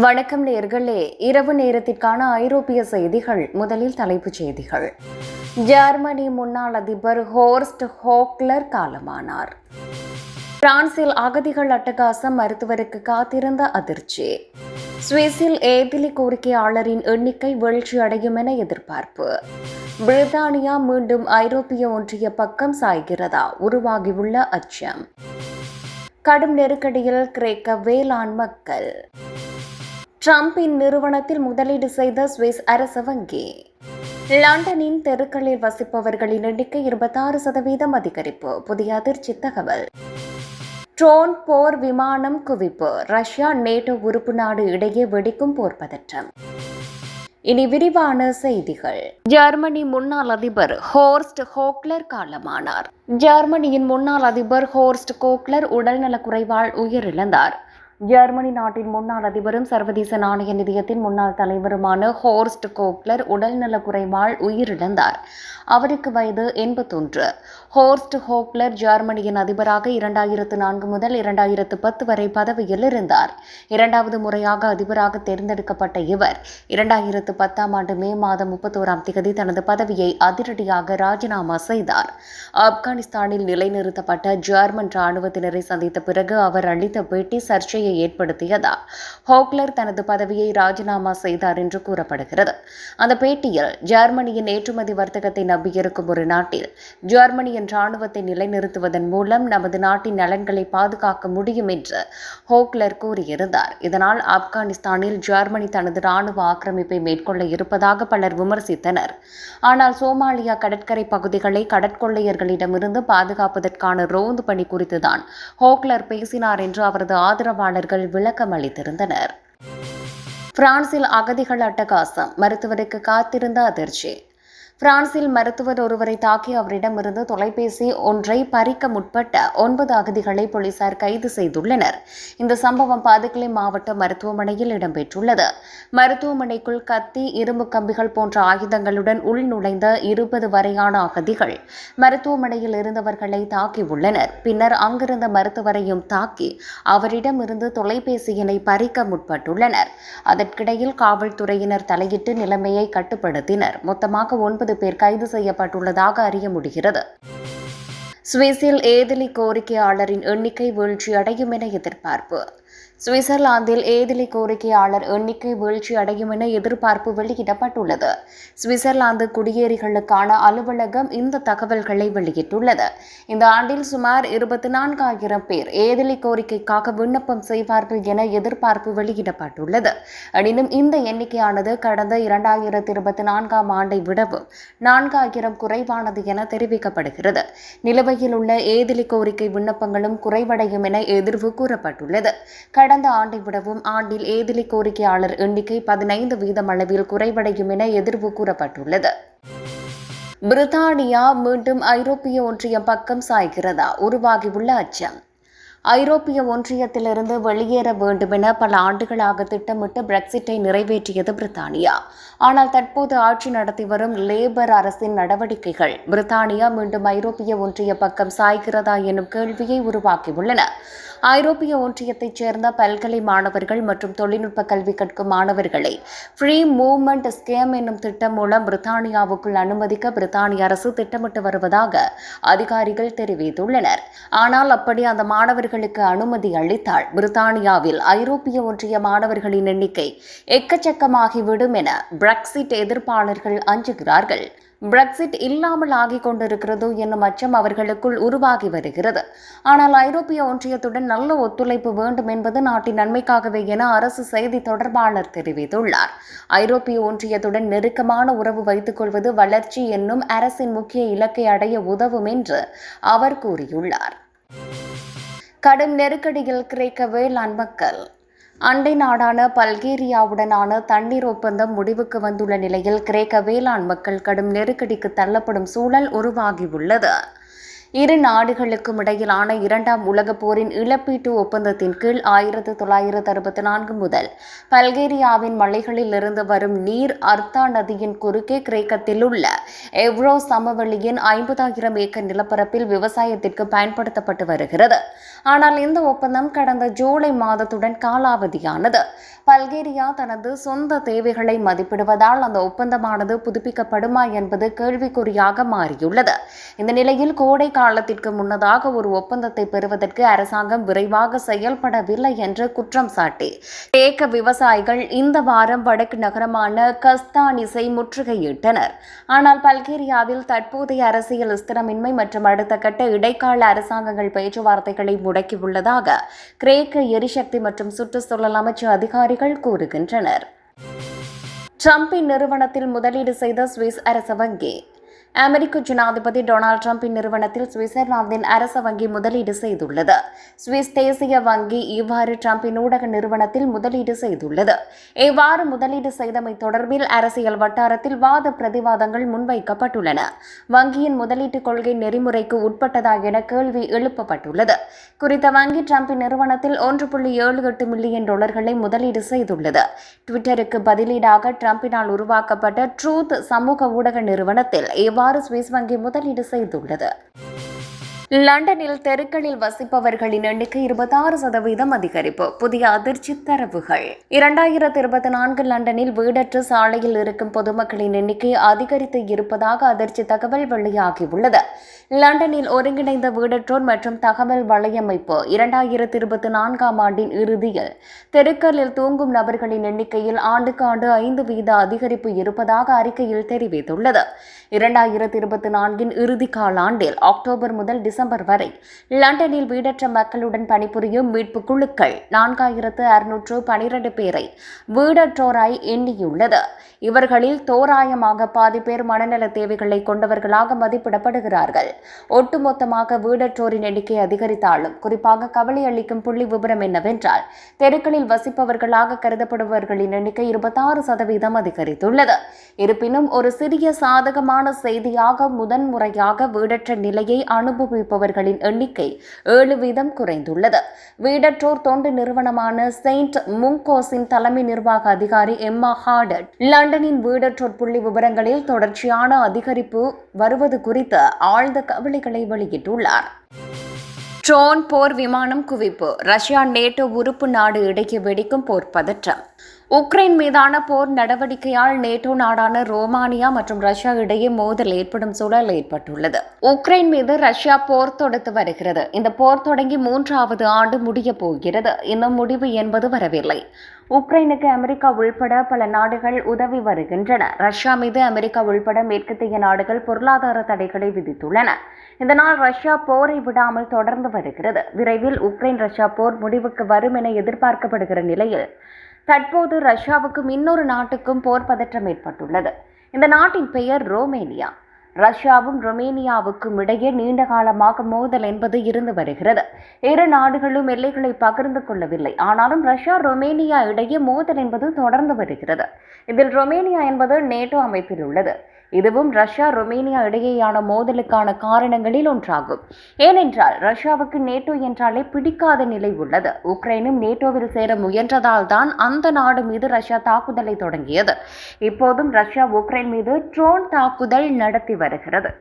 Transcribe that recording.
வணக்கம் நேர்களே. இரவு நேரத்திற்கான ஐரோப்பிய செய்திகள். முதலில் தலைப்புச் செய்திகள். ஜெர்மனி முன்னாள் அதிபர் ஹோர்ஸ்ட் ஹோக்லர் காலமானார். பிரான்சில் அகதிகள் அட்டகாசம் மருத்துவருக்கு காத்திருந்த அதிர்ச்சி. சுவிஸில் ஏதிலி கோரிக்கையாளரின் எண்ணிக்கை வீழ்ச்சி அடையும் என எதிர்பார்ப்பு. பிரித்தானியா மீண்டும் ஐரோப்பிய ஒன்றிய பக்கம் சாய்கிறதா? உருவாகியுள்ள அச்சம். கடும் நெருக்கடியில் கிரேக்க வேளாண் மக்கள். டிரம்பின் நிறுவனத்தில் முதலீடு செய்த சுவிஸ் அரச வங்கி. லண்டனின் தெருக்களில் வசிப்பவர்களின் எண்ணிக்கை இருபத்தாறு சதவீதம் அதிகரிப்பு. புதிய அதிர்ச்சி தகவல். ட்ரோன் போர் விமானம் குவிப்பு. ரஷ்யா நேட்டோ உறுப்பு நாடு இடையே வெடிக்கும் போர் பதற்றம். இனி விரிவான செய்திகள். ஜெர்மனி முன்னாள் அதிபர் ஹோர்ஸ்ட் ஹோக்லர் காலமானார். ஜெர்மனியின் முன்னாள் அதிபர் ஹோர்ஸ்ட் கோக்லர் உடல்நலக் குறைவால் உயிரிழந்தார். ஜெர்மனி நாட்டின் முன்னாள் அதிபரும் சர்வதேச நாணய நிதியத்தின் முன்னாள் தலைவருமான ஹோர்ஸ்ட் கோக்லர் உடல்நலக் குறைவால் உயிரிழந்தார். அவருக்கு வயது எண்பத்தொன்று. ஹோர்ஸ்ட் ஹோக்லர் ஜெர்மனியின் அதிபராக இரண்டாயிரத்து நான்கு முதல் இரண்டாயிரத்து பத்து வரை பதவியில் இருந்தார். இரண்டாவது முறையாக அதிபராக தேர்ந்தெடுக்கப்பட்ட இவர் இரண்டாயிரத்து பத்தாம் ஆண்டு மே மாதம் முப்பத்தோராம் தேதி தனது பதவியை அதிரடியாக ராஜினாமா செய்தார். ஆப்கானிஸ்தானில் நிலைநிறுத்தப்பட்ட ஜெர்மன் ராணுவத்தினரை சந்தித்த பிறகு அவர் அளித்த பேட்டி சர்ச்சை சர்ச்சையை ஏற்படுத்தியதால் ஹோக்லர் தனது பதவியை ராஜினாமா செய்தார் என்று கூறப்படுகிறது. அந்த பேட்டியில் ஜெர்மனியின் ஏற்றுமதி வர்த்தகத்தை நம்பியிருக்கும் ஒரு நாட்டில் ஜெர்மனியின் ராணுவத்தை நிலைநிறுத்துவதன் மூலம் நமது நாட்டின் நலன்களை பாதுகாக்க முடியும் என்று ஹோக்லர் கூறியிருந்தார். இதனால் ஆப்கானிஸ்தானில் ஜெர்மனி தனது ராணுவ ஆக்கிரமிப்பை மேற்கொள்ள இருப்பதாக பலர் விமர்சித்தனர். ஆனால் சோமாலியா கடற்கரை பகுதிகளை கடற்கொள்ளையர்களிடமிருந்து பாதுகாப்பதற்கான ரோந்து பணி குறித்துதான் ஹோக்லர் பேசினார் என்று அவரது ஆதரவாளர்கள் விளக்கம் அளித்திருந்தனர் பிரான்சில் அகதிகள் அட்டகாசம். மருத்துவருக்கு காத்திருந்த அதிர்ச்சி. பிரான்சில் மருத்துவர் ஒருவரை தாக்கி அவரிடமிருந்து தொலைபேசி ஒன்றை பறிக்க முற்பட்ட ஒன்பது அகதிகளை போலீசார் கைது செய்துள்ளனர். இந்த சம்பவம் பாதுகளை மாவட்ட மருத்துவமனையில் இடம்பெற்றுள்ளது. மருத்துவமனைக்குள் கத்தி இரும்பு கம்பிகள் போன்ற ஆயுதங்களுடன் உள் நுழைந்த இருபது வரையான அகதிகள் மருத்துவமனையில் இருந்தவர்களை தாக்கியுள்ளனர். பின்னர் அங்கிருந்த மருத்துவரையும் தாக்கி அவரிடமிருந்து தொலைபேசியினை பறிக்க முற்பட்டுள்ளனர். அதற்கிடையில் காவல்துறையினர் தலையிட்டு நிலைமையை கட்டுப்படுத்தினர். மொத்தமாக ஒன்பது பேர் கைது செய்யப்பட்டுள்ளதாக அறிய முடிகிறது. சுவிஸில் ஏதிலி கோரிக்கையாளரின் எண்ணிக்கை வீழ்ச்சி அடையும் என எதிர்பார்ப்பு. சுவிட்சர்லாந்தில் ஏதிலி கோரிக்கையாளர் எண்ணிக்கை வீழ்ச்சி அடையும் என எதிர்பார்ப்பு வெளியிடப்பட்டுள்ளது. சுவிட்சர்லாந்து குடியேறிகளுக்கான அலுவலகம் இந்த தகவல்களை வெளியிட்டுள்ளது. இந்த ஆண்டில் சுமார் இருபத்தி நான்காயிரம் பேர் ஏதிலி கோரிக்கைக்காக விண்ணப்பம் செய்வார்கள் என எதிர்பார்ப்பு வெளியிடப்பட்டுள்ளது. எனினும் இந்த எண்ணிக்கையானது கடந்த இரண்டாயிரத்தி இருபத்தி நான்காம் ஆண்டை விடவும் நான்காயிரம் குறைவானது என தெரிவிக்கப்படுகிறது. நிலுவையில் உள்ள ஏதிலி கோரிக்கை விண்ணப்பங்களும் குறைவடையும் என எதிர்வு கூறப்பட்டுள்ளது. கடந்த ஆண்டை விடவும் ஆண்டில் ஏதிலி கோரிக்கையாளர் எண்ணிக்கை பதினைந்து வீதம் அளவில் குறைவடையும் என எதிர்வு கூறப்பட்டுள்ளது. பிரித்தானியா மீண்டும் ஐரோப்பிய ஒன்றியம் பக்கம் சாய்கிறதா? உருவாகியுள்ள அச்சம். ஐரோப்பிய ஒன்றியத்திலிருந்து வெளியேற வேண்டுமென பல ஆண்டுகளாக திட்டமிட்டு பிரெக்சிட்டை நிறைவேற்றியது பிரித்தானியா. ஆனால் தற்போது ஆட்சி நடத்தி வரும் லேபர் அரசின் நடவடிக்கைகள் பிரித்தானியா மீண்டும் ஐரோப்பிய ஒன்றிய பக்கம் சாய்கிறதா எனும் கேள்வியை உருவாக்கியுள்ளன. ஐரோப்பிய ஒன்றியத்தைச் சேர்ந்த பல்கலை மாணவர்கள் மற்றும் தொழில்நுட்ப கல்வி கற்கும் மாணவர்களை ஃப்ரீ மூவ்மெண்ட் ஸ்கேம் என்னும் திட்டம் மூலம் பிரித்தானியாவுக்குள் அனுமதிக்க பிரித்தானிய அரசு திட்டமிட்டு வருவதாக அதிகாரிகள் தெரிவித்துள்ளனர். ஆனால் அப்படி அந்த மாணவர்களுக்கு அனுமதி அளித்தால் பிரித்தானியாவில் ஐரோப்பிய ஒன்றிய மாணவர்களின் எண்ணிக்கை எக்கச்சக்கமாகிவிடும் என பிரெக்சிட் எதிர்ப்பாளர்கள் அஞ்சுகிறார்கள். பிரெக்சிட் இல்லாமல் ஆகிக் கொண்டிருக்கிறது என்னும் அச்சம் அவர்களுக்குள் உருவாகி வருகிறது. ஆனால் ஐரோப்பிய ஒன்றியத்துடன் நல்ல ஒத்துழைப்பு வேண்டும் என்பது நாட்டின் நன்மைக்காகவே என அரசு செய்தி தொடர்பாளர் தெரிவித்துள்ளார். ஐரோப்பிய ஒன்றியத்துடன் நெருக்கமான உறவு வைத்துக் கொள்வது வளர்ச்சி என்னும் அரசின் முக்கிய இலக்கை அடைய உதவும் என்று அவர் கூறியுள்ளார். கடும் நெருக்கடியில் கிரேக்க வேளாண் மக்கள்! அண்டை நாடான பல்கேரியாவுடனான தண்ணீர் ஒப்பந்தம் முடிவுக்கு வந்துள்ள நிலையில் கிரேக்க வேளாண் மக்கள் கடும் நெருக்கடிக்கு தள்ளப்படும் சூழல் உருவாகியுள்ளது. இரு நாடுகளுக்கும் இடையிலான இரண்டாம் உலகப் போரின் இழப்பீட்டு ஒப்பந்தத்தின் கீழ் ஆயிரத்து தொள்ளாயிரத்து அறுபத்தி நான்கு முதல் பல்கேரியாவின் மலைகளில் இருந்து வரும் நீர் அர்த்தா நதியின் குறுக்கே கிரேக்கத்தில் உள்ள எவ்ரோ சமவெளியின் ஐம்பதாயிரம் ஏக்கர் நிலப்பரப்பில் விவசாயத்திற்கு பயன்படுத்தப்பட்டு வருகிறது. ஆனால் இந்த ஒப்பந்தம் கடந்த ஜூலை மாதத்துடன் காலாவதியானது. பல்கேரியா தனது சொந்த தேவைகளை மதிப்பிடுவதால் அந்த ஒப்பந்தமானது புதுப்பிக்கப்படுமா என்பது கேள்விக்குறியாக மாறியுள்ளது. இந்த நிலையில் கோடை காலத்திற்கு முன்னதாக ஒரு ஒப்பந்தத்தை பெறுவதற்கு அரசாங்கம் விரைவாக செயல்படவில்லை என்று குற்றம் சாட்டி. தேக்க விவசாயிகள் இந்த வாரம் வடக்கு நகரமான கஸ்தானிஸை முற்றுகையிட்டனர். ஆனால் பல்கேரியாவில் தற்போதைய அரசியல் ஸ்திரமின்மை மற்றும் அடுத்த கட்ட இடைக்கால அரசாங்கங்கள் பேச்சுவார்த்தைகளை முடக்கியுள்ளதாக கிரேக்க எரிசக்தி மற்றும் சுற்றுச்சூழல் அமைச்சு அதிகாரிகள் கூறுகின்றனர். ட்ரம்பின் நிறுவனத்தில் முதலீடு செய்த சுவிஸ் அரச வங்கி அமெரிக்க ஜனாதிபதி டொனால்ட் டிரம்பின் நிறுவனத்தில் சுவிட்சர்லாந்தின் அரச வங்கி முதலீடு செய்துள்ளது. சுவிஸ் தேசிய வங்கி இவ்வாறு டிரம்பின் ஊடக நிறுவனத்தில் முதலீடு செய்துள்ளது. இவ்வாறு முதலீடு செய்தமை தொடர்பில் அரசியல் வட்டாரத்தில் வாத பிரதிவாதங்கள் முன்வைக்கப்பட்டுள்ளன. வங்கியின் முதலீட்டு கொள்கை நெறிமுறைக்கு உட்பட்டதா என கேள்வி எழுப்பப்பட்டுள்ளது. குறித்த வங்கி டிரம்பின் நிறுவனத்தில் ஒன்று புள்ளி ஏழு எட்டு மில்லியன் டாலர்களை முதலீடு செய்துள்ளது. ட்விட்டருக்கு பதிலீடாக ட்ரம்பினால் உருவாக்கப்பட்ட ட்ரூத் சமூக ஊடக நிறுவனத்தில் இவ்வாறு சுவிஸ் வங்கி முதலீடு செய்துள்ளது. லண்டனில் தெருக்களில் வசிப்பவர்களின் எண்ணிக்கை இருபத்தாறு சதவீதம் அதிகரிப்பு. புதிய அதிர்ச்சி தரவுகள். இரண்டாயிரத்தி இருபத்தி நான்கு லண்டனில் வீடற்று சாலையில் இருக்கும் பொதுமக்களின் எண்ணிக்கை அதிகரித்து இருப்பதாக அதிர்ச்சி தகவல் வெளியாகியுள்ளது. லண்டனில் ஒருங்கிணைந்த வீடற்றோர் மற்றும் தகவல் வலையமைப்பு இரண்டாயிரத்தி இருபத்தி நான்காம் ஆண்டின் இறுதியில் தெருக்களில் தூங்கும் நபர்களின் எண்ணிக்கையில் ஆண்டுக்கு ஆண்டு ஐந்து வீத அதிகரிப்பு இருப்பதாக அறிக்கையில் தெரிவித்துள்ளது. இரண்டாயிரத்தி இருபத்தி நான்கின் இறுதி காலாண்டில் அக்டோபர் முதல் டிசம்பர் வரை. லண்டனில் வீடற்ற மக்களுடன் பணிபுரியும் மீட்பு குழுக்கள் நான்காயிரத்து அறுநூற்று பனிரெண்டு பேரை வீடற்றோராய் எண்ணியுள்ளது. இவர்களில் தோராயமாக பாதி பேர் மனநல தேவைகளை கொண்டவர்களாக மதிப்பிடப்படுகிறார்கள். ஒட்டுமொத்தமாக வீடற்றோரின் எண்ணிக்கை அதிகரித்தாலும் குறிப்பாக கவலை அளிக்கும் புள்ளி விவரம் என்னவென்றால் தெருக்களில் வசிப்பவர்களாக கருதப்படுபவர்களின் எண்ணிக்கை இருபத்தாறு சதவீதம் அதிகரித்துள்ளது. இருப்பினும் ஒரு சிறிய சாதகமான செய்தியாக முதன்முறையாக வீடற்ற நிலையை அனுபவி அனுபவிப்பவர்களின் எண்ணிக்கை ஏழு வீதம் குறைந்துள்ளது. வீடற்றோர் தொண்டு நிறுவனமான செயின்ட் முங்கோஸின் தலைமை நிர்வாக அதிகாரி எம்மா ஹார்டட் லண்டனின் வீடற்றோர் புள்ளி விவரங்களில் தொடர்ச்சியான அதிகரிப்பு வருவது குறித்து ஆழ்ந்த கவலைகளை வெளியிட்டுள்ளார். ட்ரோன் போர் விமானம் குவிப்பு ரஷ்யா நேட்டோ உறுப்பு நாடு இடையே வெடிக்கும் போர் பதற்றம். உக்ரைன் மீதான போர் நடவடிக்கையால் நேட்டோ நாடான ரோமானியா மற்றும் ரஷ்யா இடையே மோதல் ஏற்படும் சூழல் ஏற்பட்டுள்ளது. உக்ரைன் மீது ரஷ்யா போர் தொடுத்து வருகிறது. இந்த போர் தொடங்கி மூன்றாவது ஆண்டு முடிய போகிறது. இன்னும் முடிவு என்பது வரவில்லை. உக்ரைனுக்கு அமெரிக்கா உள்பட பல நாடுகள் உதவி வருகின்றன. ரஷ்யா மீது அமெரிக்கா உள்பட மேற்கத்திய நாடுகள் பொருளாதார தடைகளை விதித்துள்ளன. இதனால் ரஷ்யா போரை விடாமல் தொடர்ந்து வருகிறது. விரைவில் உக்ரைன் ரஷ்யா போர் முடிவுக்கு வரும் என எதிர்பார்க்கப்படுகிற நிலையில் தற்போது ரஷ்யாவுக்கும் இன்னொரு நாட்டுக்கும் போர் பதற்றம் ஏற்பட்டுள்ளது. இந்த நாட்டின் பெயர் ரோமேனியா. ரஷ்யாவும் ரொமேனியாவுக்கும் இடையே நீண்ட காலமாக மோதல் என்பது இருந்து வருகிறது. இரு நாடுகளும் எல்லைகளை பகிர்ந்து கொள்ளவில்லை. ஆனாலும் ரஷ்யா ரொமேனியா இடையே மோதல் என்பது தொடர்ந்து வருகிறது. இதில் ரொமேனியா என்பது நேட்டோ அமைப்பில் உள்ளது. இதுவும் ரஷ்யா ரொமேனியா இடையேயான மோதலுக்கான காரணங்களில் ஒன்றாகும். ஏனென்றால் ரஷ்யாவுக்கு நேட்டோ என்றாலே பிடிக்காத நிலை உள்ளது. உக்ரைனும் நேட்டோவில் சேர முயன்றதால் தான் அந்த நாடு மீது ரஷ்யா தாக்குதலை தொடங்கியது. இப்போதும் ரஷ்யா உக்ரைன் மீது ட்ரோன் தாக்குதல் நடத்தி வருகிறது.